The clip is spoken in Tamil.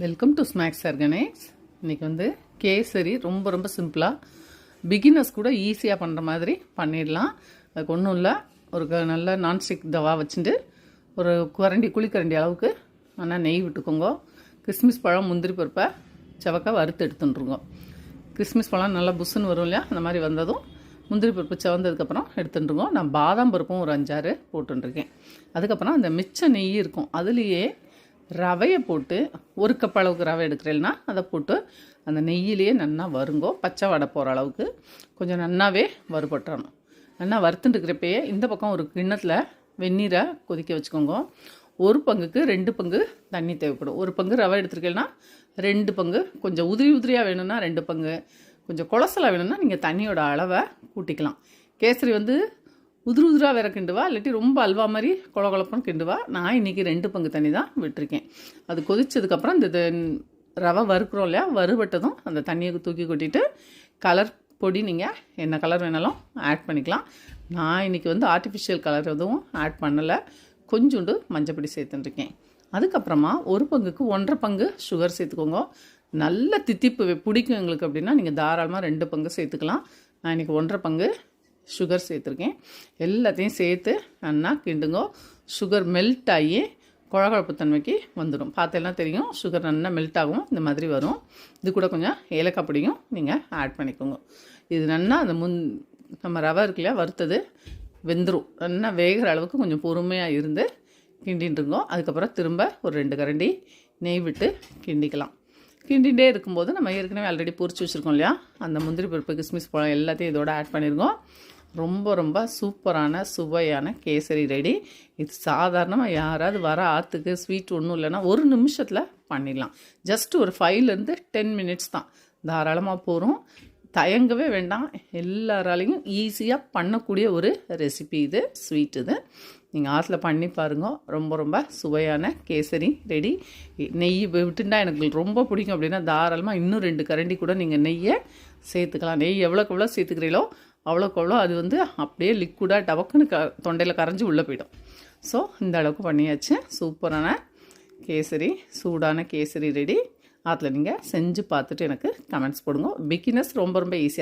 வெல்கம் டு ஸ்நாக்ஸ் ஆர்கனைஸ் இன்றைக்கி வந்து கேசரி ரொம்ப ரொம்ப சிம்பிளாக பிகினர்ஸ் கூட ஈஸியாக பண்ணுற மாதிரி பண்ணிடலாம். அதுக்கு ஒன்றும் இல்லை. ஒரு க- நல்ல நான்ஸ்டிக் தவா வச்சுட்டு ஒரு குரண்டி குழிக்கரண்டி அளவுக்கு ஆனால் நெய் விட்டுக்கோங்க. கிறிஸ்மஸ் பழம் முந்திரி பருப்பை செவக்காய் வறுத்து எடுத்துட்டுருங்க. கிறிஸ்மஸ் பழம் நல்லா புஷ்ஷுன்னு வரும் இல்லையா? அந்த மாதிரி வந்ததும் முந்திரி பருப்பு செவந்ததுக்கப்புறம் எடுத்துட்டுருங்க. நான் பாதாம் பருப்பும் ஒரு அஞ்சாறு போட்டுருக்கேன் அதுக்கப்புறம் அந்த மிச்ச நெய் இருக்கும். அதுலேயே ரவையை போட்டு ஒரு கப் அளவுக்கு ரவை எடுக்கிறேன்னா அதை போட்டு அந்த நெய்யிலேயே நல்லா வருங்கோ பச்சை வடை போகிற அளவுக்கு கொஞ்சம் நன்னாவே வறுபட்டுறணும். நல்லா வறுத்துட்டுருக்கிறப்பயே இந்த பக்கம் ஒரு கிண்ணத்தில் வெந்நீரை கொதிக்க வச்சுக்கோங்க. ஒரு பங்குக்கு ரெண்டு பங்கு தண்ணி தேவைப்படும். ஒரு பங்கு ரவை எடுத்துருக்கீங்கன்னா ரெண்டு பங்கு. கொஞ்சம் உதிரி உதிரியாக வேணும்னா ரெண்டு பங்கு. கொஞ்சம் குளசலாக வேணும்னா நீங்கள் தண்ணியோட அளவை கூட்டிக்கலாம். கேசரி வந்து உதிரு உதிராக வேற கிண்டுவா இல்லாட்டி ரொம்ப அல்வா மாதிரி கொல கொலப்புன்னு கிண்டுவா. நான் இன்றைக்கி ரெண்டு பங்கு தண்ணி தான் விட்டுருக்கேன். அது கொதிச்சதுக்கப்புறம் இந்த ரவை வறுக்கிறோம் இல்லையா வறுபட்டதும் அந்த தண்ணியை தூக்கி கொட்டிட்டு கலர் பொடி நீங்கள் என்ன கலர் வேணாலும் ஆட் பண்ணிக்கலாம். நான் இன்றைக்கி வந்து ஆர்டிஃபிஷியல் கலர் எதுவும் ஆட் பண்ணலை. கொஞ்சோண்டு மஞ்சப்பொடி சேர்த்துட்டுருக்கேன். அதுக்கப்புறமா ஒரு பங்குக்கு ஒன்றரை பங்கு சுகர் சேர்த்துக்கோங்க. நல்ல தித்திப்பு பிடிக்கும் எங்களுக்கு அப்படின்னா நீங்கள் தாராளமாக ரெண்டு பங்கு சேர்த்துக்கலாம். நான் இன்றைக்கி ஒன்றரை பங்கு சுகர் சேர்த்துருக்கேன். எல்லாத்தையும் சேர்த்து நல்லா கிண்டுங்கோ. சுகர் மெல்ட் ஆகி குழகுழப்பு தன்மைக்கு வந்துடும். பார்த்தெல்லாம் தெரியும். சுகர் நல்லா மெல்ட் ஆகும் இந்த மாதிரி வரும். இது கூட கொஞ்சம் ஏலக்காய் பொடியும் நீங்கள் ஆட் பண்ணிக்கோங்க. இது நல்லா அந்த முன் நம்ம ரவை இருக்குல்லையா வறுத்தது வெந்துடும் நல்லா வேகிற அளவுக்கு கொஞ்சம் பொறுமையாக இருந்து கிண்டின்ட்டுருங்கோ அதுக்கப்புறம் திரும்ப ஒரு ரெண்டு கரண்டி நெய் விட்டு கிண்டிக்கலாம். கிண்டிகிட்டே இருக்கும்போது நம்ம ஏற்கனவே ஆல்ரெடி பொறிச்சு வச்சுருக்கோம் இல்லையா? அந்த முந்திரி பருப்பு கிஸ்மிஸ் பழம் எல்லாத்தையும் இதோட ஆட் பண்ணியிருக்கோம் ரொம்ப ரொம்ப சூப்பரான சுவையான கேசரி ரெடி. இது சாதாரணமாக யாராவது வர ஆற்றுக்கு ஸ்வீட் ஒன்றும் இல்லைன்னா ஒரு நிமிஷத்தில் பண்ணிடலாம். ஜஸ்ட் ஒரு ஃபைவ்லேருந்து டென் மினிட்ஸ் தான். தாராளமாக போகிறோம் தயங்கவே வேண்டாம். எல்லாராலையும் ஈஸியாக பண்ணக்கூடிய ஒரு ரெசிபி இது ஸ்வீட் இது. நீங்கள் ஆற்றுல பண்ணி பாருங்க. ரொம்ப ரொம்ப சுவையான கேசரி ரெடி. நெய் விட்டுண்டா எனக்கு ரொம்ப பிடிக்கும் அப்படின்னா தாராளமாக இன்னும் ரெண்டு கரண்டி கூட நீங்கள் நெய்யை சேர்த்துக்கலாம். நெய் எவ்வளோக்கு எவ்வளோ சேர்த்துக்கிறீங்களோ அவ்வளோக்கு அவ்வளோ அது வந்து அப்படியே லிக்விடாக டபக்குன்னு க தொண்டையில் கரைஞ்சி உள்ளே போயிடும். ஸோ இந்த அளவுக்கு பண்ணியாச்சு. சூப்பரான கேசரி சூடான கேசரி ரெடி அதில் நீங்கள் செஞ்சு பார்த்துட்டு எனக்கு கமெண்ட்ஸ் போடுங்க. பிகினர்ஸ் ரொம்ப ரொம்ப ஈஸியாக